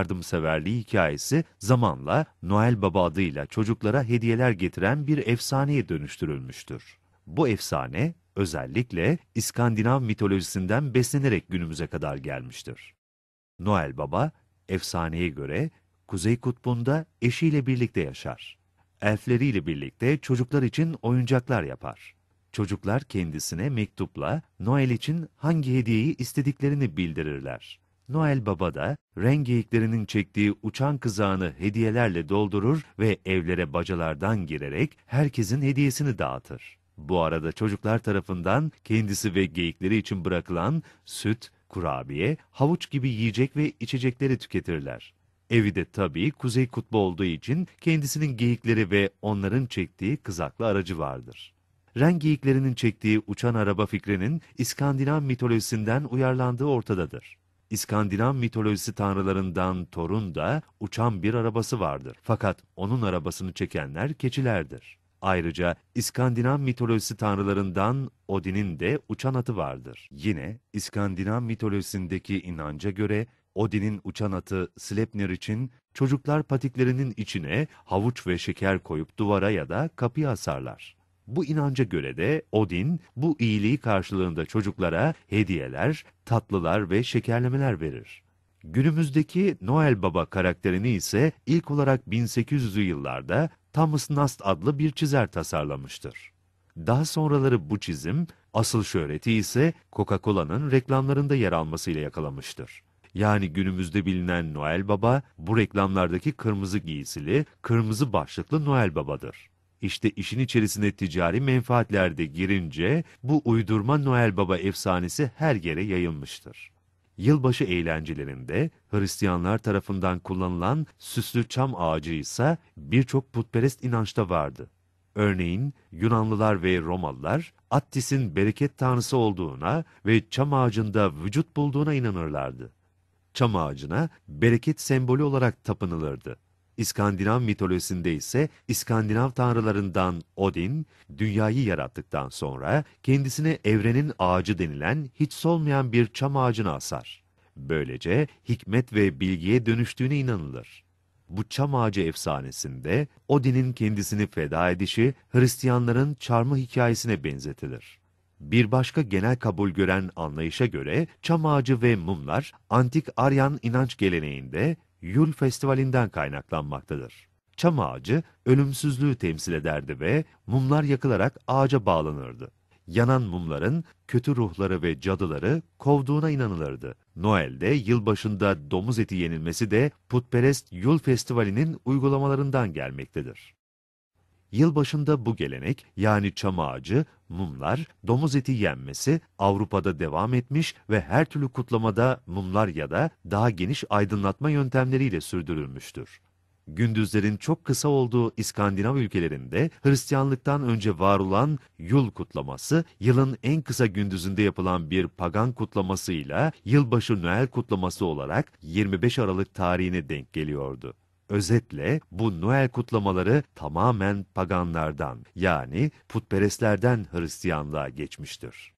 yardımseverliği hikayesi zamanla Noel Baba adıyla çocuklara hediyeler getiren bir efsaneye dönüştürülmüştür. Bu efsane özellikle İskandinav mitolojisinden beslenerek günümüze kadar gelmiştir. Noel Baba, efsaneye göre Kuzey Kutbu'nda eşiyle birlikte yaşar. Elfleriyle birlikte çocuklar için oyuncaklar yapar. Çocuklar kendisine mektupla Noel için hangi hediyeyi istediklerini bildirirler. Noel Baba da rengeyiklerinin çektiği uçan kızağını hediyelerle doldurur ve evlere bacalardan girerek herkesin hediyesini dağıtır. Bu arada çocuklar tarafından kendisi ve geyikleri için bırakılan süt, kurabiye, havuç gibi yiyecek ve içecekleri tüketirler. Evi de tabii Kuzey Kutbu olduğu için kendisinin geyikleri ve onların çektiği kızaklı aracı vardır. Ren geyiklerinin çektiği uçan araba fikrinin İskandinav mitolojisinden uyarlandığı ortadadır. İskandinav mitolojisi tanrılarından Thor'un da uçan bir arabası vardır. Fakat onun arabasını çekenler keçilerdir. Ayrıca İskandinav mitolojisi tanrılarından Odin'in de uçan atı vardır. Yine İskandinav mitolojisindeki inanca göre Odin'in uçan atı Sleipnir için çocuklar patiklerinin içine havuç ve şeker koyup duvara ya da kapıya asarlar. Bu inanca göre de Odin bu iyiliği karşılığında çocuklara hediyeler, tatlılar ve şekerlemeler verir. Günümüzdeki Noel Baba karakterini ise ilk olarak 1800'lü yıllarda Thomas Nast adlı bir çizer tasarlamıştır. Daha sonraları bu çizim, asıl şöhreti ise Coca-Cola'nın reklamlarında yer almasıyla yakalamıştır. Yani günümüzde bilinen Noel Baba, bu reklamlardaki kırmızı giysili, kırmızı başlıklı Noel Baba'dır. İşte işin içerisine ticari menfaatler de girince bu uydurma Noel Baba efsanesi her yere yayılmıştır. Yılbaşı eğlencelerinde Hristiyanlar tarafından kullanılan süslü çam ağacı ise birçok putperest inançta vardı. Örneğin Yunanlılar ve Romalılar Attis'in bereket tanrısı olduğuna ve çam ağacında vücut bulduğuna inanırlardı. Çam ağacına bereket sembolü olarak tapınılırdı. İskandinav mitolojisinde ise İskandinav tanrılarından Odin, dünyayı yarattıktan sonra kendisine evrenin ağacı denilen hiç solmayan bir çam ağacına asar. Böylece hikmet ve bilgiye dönüştüğüne inanılır. Bu çam ağacı efsanesinde Odin'in kendisini feda edişi Hristiyanların çarmıh hikayesine benzetilir. Bir başka genel kabul gören anlayışa göre çam ağacı ve mumlar antik Aryan inanç geleneğinde Yul Festivali'nden kaynaklanmaktadır. Çam ağacı ölümsüzlüğü temsil ederdi ve mumlar yakılarak ağaca bağlanırdı. Yanan mumların kötü ruhları ve cadıları kovduğuna inanılırdı. Noel'de yılbaşında domuz eti yenilmesi de putperest Yul Festivali'nin uygulamalarından gelmektedir. Yılbaşında bu gelenek yani çam ağacı, mumlar, domuz eti yenmesi Avrupa'da devam etmiş ve her türlü kutlamada mumlar ya da daha geniş aydınlatma yöntemleriyle sürdürülmüştür. Gündüzlerin çok kısa olduğu İskandinav ülkelerinde Hristiyanlıktan önce var olan Yul kutlaması, yılın en kısa gündüzünde yapılan bir pagan kutlamasıyla yılbaşı Noel kutlaması olarak 25 Aralık tarihine denk geliyordu. Özetle bu Noel kutlamaları tamamen paganlardan yani putperestlerden Hristiyanlığa geçmiştir.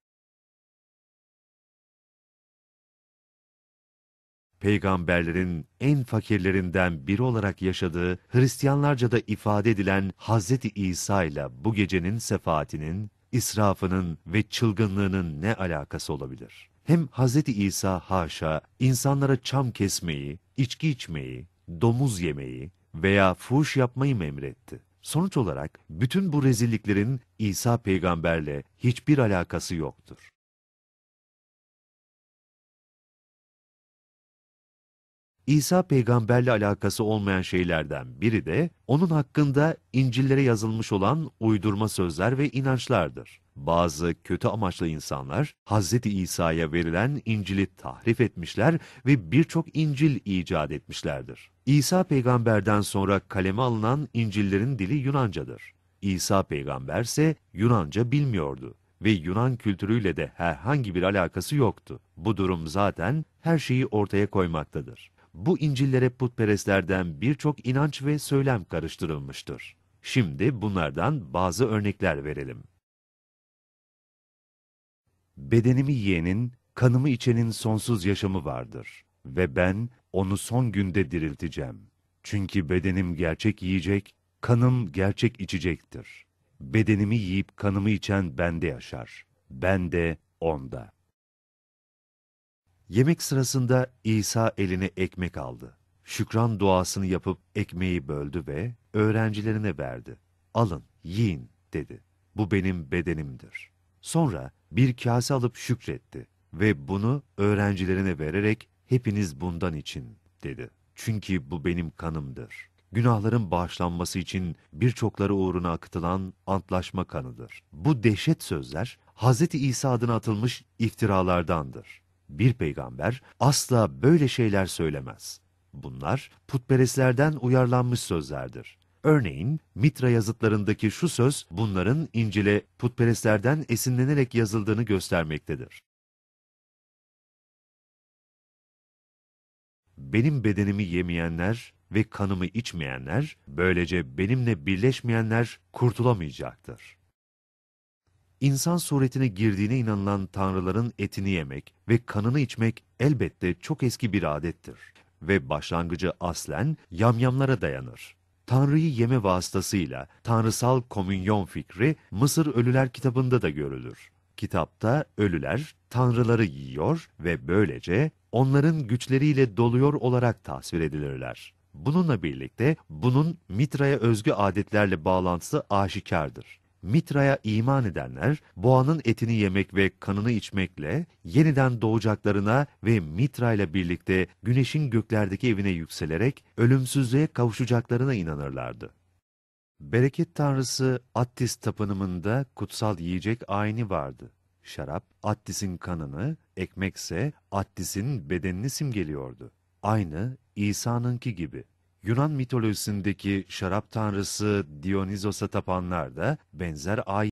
Peygamberlerin en fakirlerinden biri olarak yaşadığı Hristiyanlarca da ifade edilen Hazreti İsa ile bu gecenin sefaatinin, israfının ve çılgınlığının ne alakası olabilir? Hem Hazreti İsa haşa insanlara çam kesmeyi, içki içmeyi, domuz yemeyi veya fuhuş yapmayı mı emretti? Sonuç olarak bütün bu rezilliklerin İsa peygamberle hiçbir alakası yoktur. İsa peygamberle alakası olmayan şeylerden biri de onun hakkında İncil'lere yazılmış olan uydurma sözler ve inançlardır. Bazı kötü amaçlı insanlar Hz. İsa'ya verilen İncil'i tahrif etmişler ve birçok İncil icat etmişlerdir. İsa peygamberden sonra kaleme alınan İncil'lerin dili Yunancadır. İsa peygamberse Yunanca bilmiyordu ve Yunan kültürüyle de herhangi bir alakası yoktu. Bu durum zaten her şeyi ortaya koymaktadır bu İncil'lere putperestlerden birçok inanç ve söylem karıştırılmıştır. Şimdi bunlardan bazı örnekler verelim. Bedenimi yiyenin, kanımı içenin sonsuz yaşamı vardır. Ve ben onu son günde dirilteceğim. Çünkü bedenim gerçek yiyecek, kanım gerçek içecektir. Bedenimi yiyip kanımı içen bende yaşar. Ben de onda. Yemek sırasında İsa eline ekmek aldı. Şükran duasını yapıp ekmeği böldü ve öğrencilerine verdi. Alın, yiyin dedi. Bu benim bedenimdir. Sonra bir kase alıp şükretti ve bunu öğrencilerine vererek hepiniz bundan için dedi. Çünkü bu benim kanımdır. Günahların bağışlanması için birçokları uğruna akıtılan antlaşma kanıdır. Bu dehşet sözler Hz. İsa adına atılmış iftiralardandır. Bir peygamber asla böyle şeyler söylemez. Bunlar putperestlerden uyarlanmış sözlerdir. Örneğin Mitra yazıtlarındaki şu söz bunların İncil'e putperestlerden esinlenerek yazıldığını göstermektedir. Benim bedenimi yemeyenler ve kanımı içmeyenler, böylece benimle birleşmeyenler kurtulamayacaktır. İnsan suretine girdiğine inanılan tanrıların etini yemek ve kanını içmek elbette çok eski bir adettir ve başlangıcı aslen yamyamlara dayanır. Tanrı'yı yeme vasıtasıyla tanrısal komünyon fikri Mısır Ölüler kitabında da görülür. Kitapta ölüler tanrıları yiyor ve böylece onların güçleriyle doluyor olarak tasvir edilirler. Bununla birlikte bunun Mitra'ya özgü adetlerle bağlantısı aşikardır. Mitra'ya iman edenler, boğanın etini yemek ve kanını içmekle yeniden doğacaklarına ve Mitra ile birlikte güneşin göklerdeki evine yükselerek ölümsüzlüğe kavuşacaklarına inanırlardı. Bereket tanrısı Attis tapınımında kutsal yiyecek ayini vardı. Şarap, Attis'in kanını, ekmekse Attis'in bedenini simgeliyordu. Aynı İsa'nınki gibi. Yunan mitolojisindeki şarap tanrısı Dionysos'a tapanlar da benzer ay